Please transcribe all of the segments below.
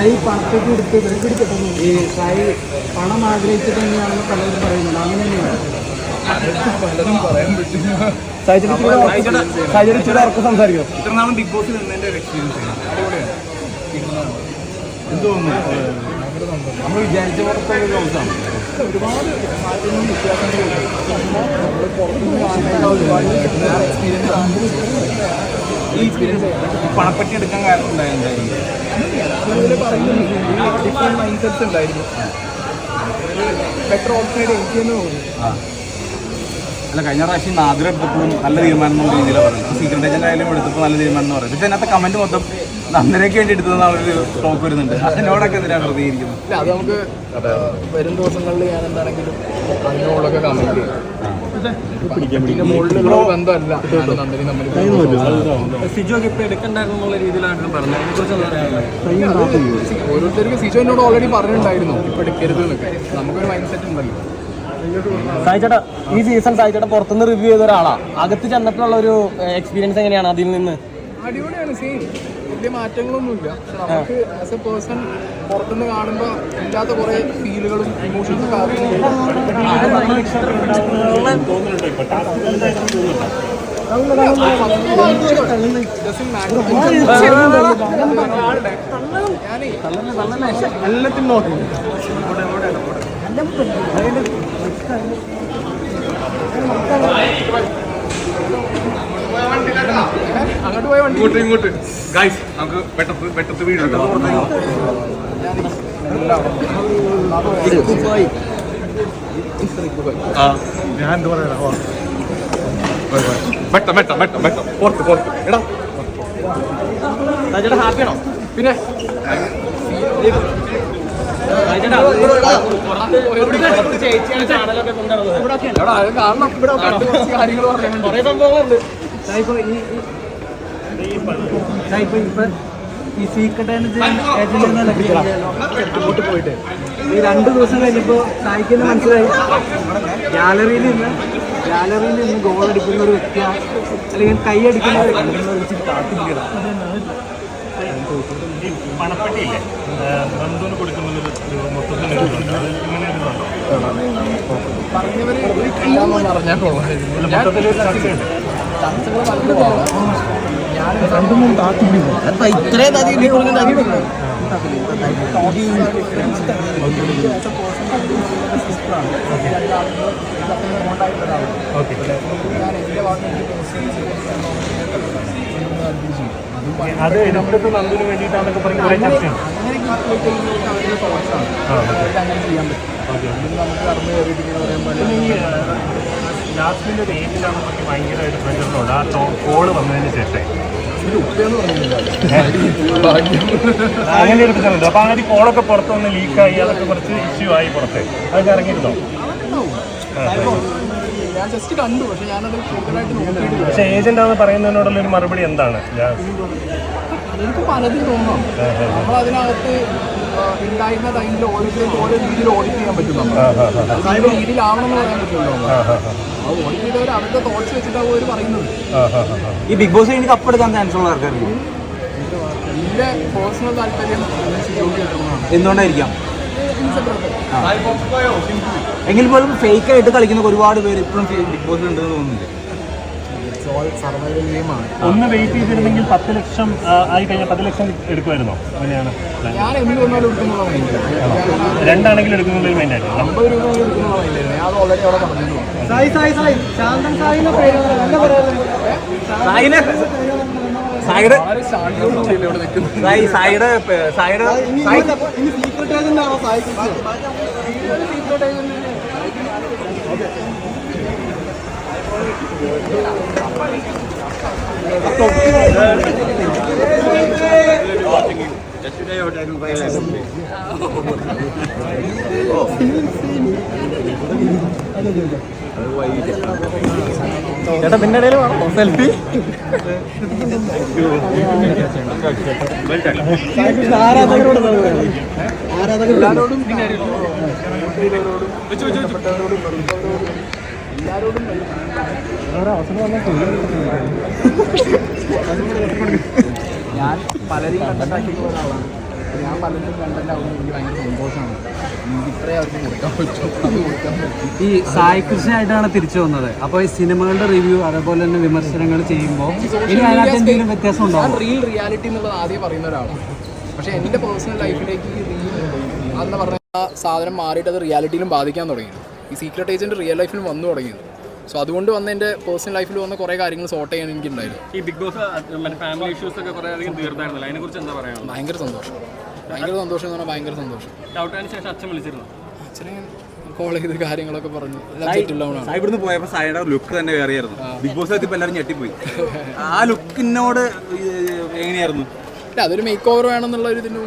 ഈ പണത്തേക്ക് എടുത്ത് വെറുതെടുക്കട്ടെ ഈ സായി പണം ആഗ്രഹിച്ചിട്ട് തന്നെയാണെന്ന് പലരും പറയുന്നുണ്ട്. അങ്ങനെ തന്നെയാണ്. സാഹചര്യത്തിലൂടെ ഇറക്കം സംസാരിക്കും. ഇത്ര നാളും ബിഗ് ബോസിൽ നിന്നതിന്റെ ഒരു എക്സ്പീരിയൻസ് എന്ത് നമ്മൾ വിചാരിച്ച പോലത്തെ ഒരു ഹൗസാണ് ഒരുപാട് മാറ്റങ്ങളും വ്യത്യാസങ്ങളും ഈ എക്സ്പീരിയൻസ് പണപ്പെട്ടി എടുക്കാൻ കാരണം ഉണ്ടായിട്ടുണ്ടായിരുന്നു ഡിഫറെന്റ് മൈൻഡ് സെറ്റ്സ് ഉണ്ടായിരുന്നു. ബെറ്റർ ഓൾസൈഡ് എനിക്ക് തന്നെ തോന്നുന്നു. അല്ല കഴിഞ്ഞ പ്രാവശ്യം നാദിര എടുത്തപ്പോഴും നല്ല തീരുമാനം എന്നുള്ള രീതിയിലാണ് പറയുന്നത് സീക്രട്ട് ഏജന്റ് ആയാലും എടുത്തപ്പോൾ നല്ല തീരുമാനം എന്ന് പറയുന്നത്. പക്ഷേ അതിനകത്ത് കമന്റ് മൊത്തം നന്ദനയ്ക്ക് വേണ്ടി എടുത്തതെന്ന് ഒരു ടോക്ക് വരുന്നുണ്ട്. അതിനോടൊക്കെ എന്തിനാണ് പ്രതികരിക്കുന്നത് ഇല്ല അത് നമുക്ക് വരും ദിവസങ്ങളിൽ ഞാൻ എന്താണെങ്കിലും അതിനോടൊക്കെ കമന്റ് ചെയ്യും. സിജോക്ക് ഇപ്പൊ രീതിയിലാണ് പറഞ്ഞത്. അതിനെക്കുറിച്ച് ഓരോരുത്തർക്ക് സിജോ എന്നോട് ഓൾറെഡി പറഞ്ഞിട്ടുണ്ടായിരുന്നു. ഇപ്പൊ എടുക്കരുത് എന്നൊക്കെ. നമുക്കൊരു മൈൻഡ് സെറ്റ് ഉണ്ടല്ലോ. സായിച്ചേട്ടാ ഈ സീസൺ സായിച്ചേട്ടാ പുറത്തുനിന്ന് റിവ്യൂ ചെയ്ത ഒരാളാ. അകത്ത് ചെന്നിട്ടുള്ള ഒരു എക്സ്പീരിയൻസ് എങ്ങനെയാണ് അതിൽ നിന്ന്? അടിപൊളിയാണ് സെയിം വലിയ മാറ്റങ്ങളൊന്നുമില്ല. പക്ഷെ നമുക്ക് ആസ് എ പേഴ്സൺ പുറത്തുനിന്ന് കാണുമ്പോൾ ഇല്ലാത്ത കുറേ ഫീലുകളും ഇമോഷൻസും ഞാനേ എല്ലാത്തിനും നോക്കി അങ്ങോട്ട് പോയ വണ്ടി ഇങ്ങോട്ട് ഇങ്ങോട്ട്. ഗൈസ് നമുക്ക് വെട്ടത്ത് വെട്ടത്ത് വീട് ആ ഞാൻ എന്ത് പറയാ വെട്ടം വെട്ടം വെട്ടം വെട്ടം പുറത്ത് പുറത്ത്. എടാ. സായിച്ചേട്ടാ ഹാപ്പിയാണോ പിന്നെ? ഈ സീക്രട്ട് ഏജന്റ് പോയിട്ട് ഈ രണ്ട് ദിവസം കഴിഞ്ഞപ്പോ സായിക്കുന്ന മനസ്സിലായി ഗാലറിയിൽ നിന്ന് ഗാലറിയിൽ നിന്ന് ഗോൾ അടിക്കുന്ന ഒരു വ്യക്തിയാണ് അല്ലെങ്കിൽ കൈ അടിക്കുന്ന ഒരു വ്യക്തി ഈ പണപ്പെട്ടിയില്ലേ ബന്ധുവിന് കൊടുക്കുന്നൊരു ഒരു മൊത്തത്തിൽ ഇങ്ങനെ ഒരു ഇതുണ്ടോ? പറഞ്ഞവര് ഇല്ലാന്ന് പറഞ്ഞാൽ കൊള്ളാമായിരുന്നു. ഞാൻ ചർച്ചയുണ്ട് ചർച്ചകൾ ഓക്കെ. ഞാൻ എന്റെ ഭാഗത്ത് അത് എടുത്തിട്ട് നന്ദിന് വേണ്ടിയിട്ടാണെന്നൊക്കെ പറഞ്ഞ് അങ്ങനെ അവരുടെ അങ്ങനെ ചെയ്യാൻ പറ്റും. നമുക്ക് കടന്നു കയറിയിട്ട് ഇങ്ങനെ പറയാൻ ലാസ്റ്റിന്റെ ഒരു ഏജിലാണ് പറഞ്ഞ് ഭയങ്കരമായിട്ട് പ്രചരണമുണ്ട് ആ ടോ കോൾ വന്നതിന് ശേഷം പാടില്ല എടുത്തിട്ടുണ്ട് അപ്പൊ അങ്ങനെ കോളൊക്കെ പുറത്ത് വന്ന് ലീക്കായി അതൊക്കെ കുറച്ച് ഇഷ്യൂ ആയി പുറത്ത്. അതൊക്കെ ഇറങ്ങിയിരുന്നോ? പക്ഷെ ഏജന്റ് ആണെന്ന് പറയുന്നതിനോടുള്ള ഒരു മറുപടി എന്താണ്? എനിക്ക് പലതും തോന്നാം. നമ്മൾ അതിനകത്ത് ഉണ്ടായിരുന്ന ടൈമിൽ ഓരോരുത്തർക്ക് ഓരോ രീതിയിൽ ഓഡിറ്റ് ചെയ്യാൻ പറ്റും നമ്മൾ അത് ഏത് രീതിയിലാവണം എന്ന് പറയാൻ പറ്റുമല്ലോ ആ ഓഡിറ്റ് ചെയ്തവർ അവരുടെ തോട്ട്സ് വെച്ചിട്ടാവും അവർ പറയുന്നത്. ഈ ബിഗ് ബോസ് എനിക്ക് കപ്പെടുക്കാൻ ചാൻസ് ഉള്ള ആൾക്കാർക്ക് എന്റെ പേഴ്സണൽ താല്പര്യം എന്തുകൊണ്ടായിരിക്കാം? എങ്കിൽ പോലും ഫേക്ക് ആയിട്ട് കളിക്കുന്ന ഒരുപാട് പേര് ഇപ്പോഴും ബിഗ് ബോസിൽ ഉണ്ടെന്ന് തോന്നുന്നില്ല? സർവൈവൽ ഗെയിമാണ് ഒന്ന് വെയിറ്റ് ചെയ്തിരുന്നെങ്കിൽ പത്ത് ലക്ഷം ആയി കഴിഞ്ഞാൽ പത്ത് ലക്ഷം എടുക്കുമായിരുന്നോ? അങ്ങനെയാണ് ഞാൻ എന്ത് വന്നാലും എടുക്കുന്നുള്ള രണ്ടാണെങ്കിലും എടുക്കുന്നതിൽ മെയിൻ ആയിട്ട്. അമ്പത് രൂപ എടുക്കുന്ന ഞാൻ അത് ഓൾറെഡി അവിടെ പറഞ്ഞു സായി സായി സായി. ശാന്തൻ പേര് സായിനെ? സായിയുടെ? സായി പേ- ആണോ സായി ചേട്ടാ പിന്നെ ഇടയിൽ വേണം? സെൽഫി? ആരാധകരോടും എല്ലാവരോടും എല്ലാവരോടും ഞാൻ പലരെയും കണ്ടന്റ് ആക്കിയിട്ടുള്ള ഒരാളാണ് ഞാൻ പലരും കണ്ടന്റ് ആവുമ്പോൾ എനിക്ക് ഭയങ്കര സന്തോഷമാണ്. എനിക്ക് ഇത്രേ അവർക്ക് കൊടുക്കാൻ പറ്റും അത് കൊടുക്കാൻ പറ്റും ഈ സായി കൃഷിയായിട്ടാണ് തിരിച്ചു വന്നത്. അപ്പോൾ ഈ സിനിമകളുടെ റിവ്യൂ അതേപോലെ തന്നെ വിമർശനങ്ങൾ ചെയ്യുമ്പോൾ ഇനി അതിനകത്ത് എന്തെങ്കിലും വ്യത്യാസം ഉണ്ടാവും റിയൽ റിയാലിറ്റി എന്നുള്ളത് ആദ്യം പറയുന്ന ഒരാളാണ്. പക്ഷേ എന്റെ പേഴ്സണൽ ലൈഫിലേക്ക് ഈ റീൽ അന്ന് പറഞ്ഞ സാധനം മാറിയിട്ട് അത് റിയാലിറ്റിയിലും ബാധിക്കാൻ തുടങ്ങി. ഈ സീക്രട്ട് ഏജന്റ് റിയൽ ലൈഫിൽ വന്നു തുടങ്ങിയത്. സോ അതുകൊണ്ട് വന്ന എന്റെ പേഴ്സണൽ ലൈഫിൽ വന്ന കുറേ കാര്യങ്ങൾ സോർട്ട് ചെയ്യാൻ എനിക്കുണ്ടായിരുന്നു. ഈ ബിഗ് ബോസ് ഫാമിലി ഇഷ്യൂസ് ഒക്കെ കുറെ അധികം തീർത്തായിരുന്നല്ലോ. അതിനെ കുറിച്ച് എന്താ പറയാനുള്ളത്? ഭയങ്കര സന്തോഷം. ഭയങ്കര സന്തോഷം എന്ന് പറഞ്ഞാൽ ഭയങ്കര സന്തോഷം. ഔട്ടായതിനു ശേഷം അച്ഛൻ വിളിച്ചിരുന്നു? അച്ഛനെ കോൾ ചെയ്ത് കാര്യങ്ങളൊക്കെ പറഞ്ഞു. ഇവിടുന്ന് പോയപ്പോൾ സായിയുടെ ലുക്ക് തന്നെ വേറെയായിരുന്നു. ബിഗ് ബോസ് എത്തിയപ്പോൾ എല്ലാവരും ഞെട്ടിപ്പോയി. ആ ലുക്കിനോട് എങ്ങനെയായിരുന്നു? ഇല്ല അതൊരു മേക്ക് ഓവർ വേണമെന്നുള്ള ഒരു ഇതിന്റെ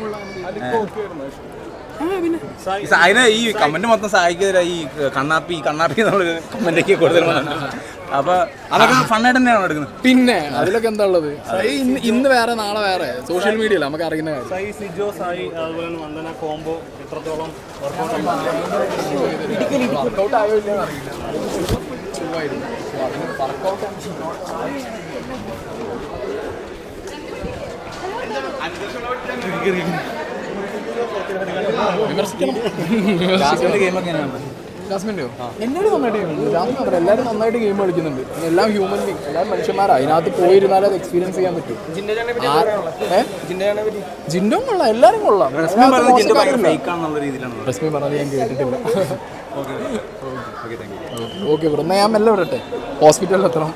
സായിന് ഈ കമന്റ് മൊത്തം സായിക്കെതിരെ ഈ കണ്ണാപ്പി കണ്ണാപ്പി എന്നുള്ള കമന്റൊക്കെ കൂടുതൽ വന്നിട്ടുണ്ട്. അപ്പൊ അതൊക്കെ ഫണ്ണായിട്ട് തന്നെയാണോ എടുക്കുന്നത്? പിന്നെ അതിലൊക്കെ എന്താ ഉള്ളത്? ഇന്ന് വേറെ നാളെ വേറെ. സോഷ്യൽ മീഡിയയിൽ നമുക്ക് അറിയുന്ന കാര്യം. സായി സിജോ സായി അതുപോലെ വന്ദന കോംബോ എത്രത്തോളം വർക്കൗട്ട് ആയോ ഇല്ലെന്ന് അറിയില്ല. വിമർശിക്കണം. ജാസ്മിന്റെയോ എല്ലാവരും നന്നായിട്ട് ജാസ്മിൻ എല്ലാവരും നന്നായിട്ട് ഗെയിം കളിക്കുന്നുണ്ട്. എല്ലാം ഹ്യൂമൻ ബീങ് എല്ലാവരും മനുഷ്യന്മാരാണ് അതിനകത്ത് പോയിരുന്നാലേ അത് എക്സ്പീരിയൻസ് ചെയ്യാൻ പറ്റും? ജിൻഡോ കൊള്ളാം. എല്ലാവരും കൊള്ളാം. റസ്മി പറഞ്ഞത് ഞാൻ കേട്ടിട്ടില്ല. Okay bro. എന്നാൽ ഞാൻ മെല്ലെ വിടട്ടെ. ഹോസ്പിറ്റലിൽ എത്തണം.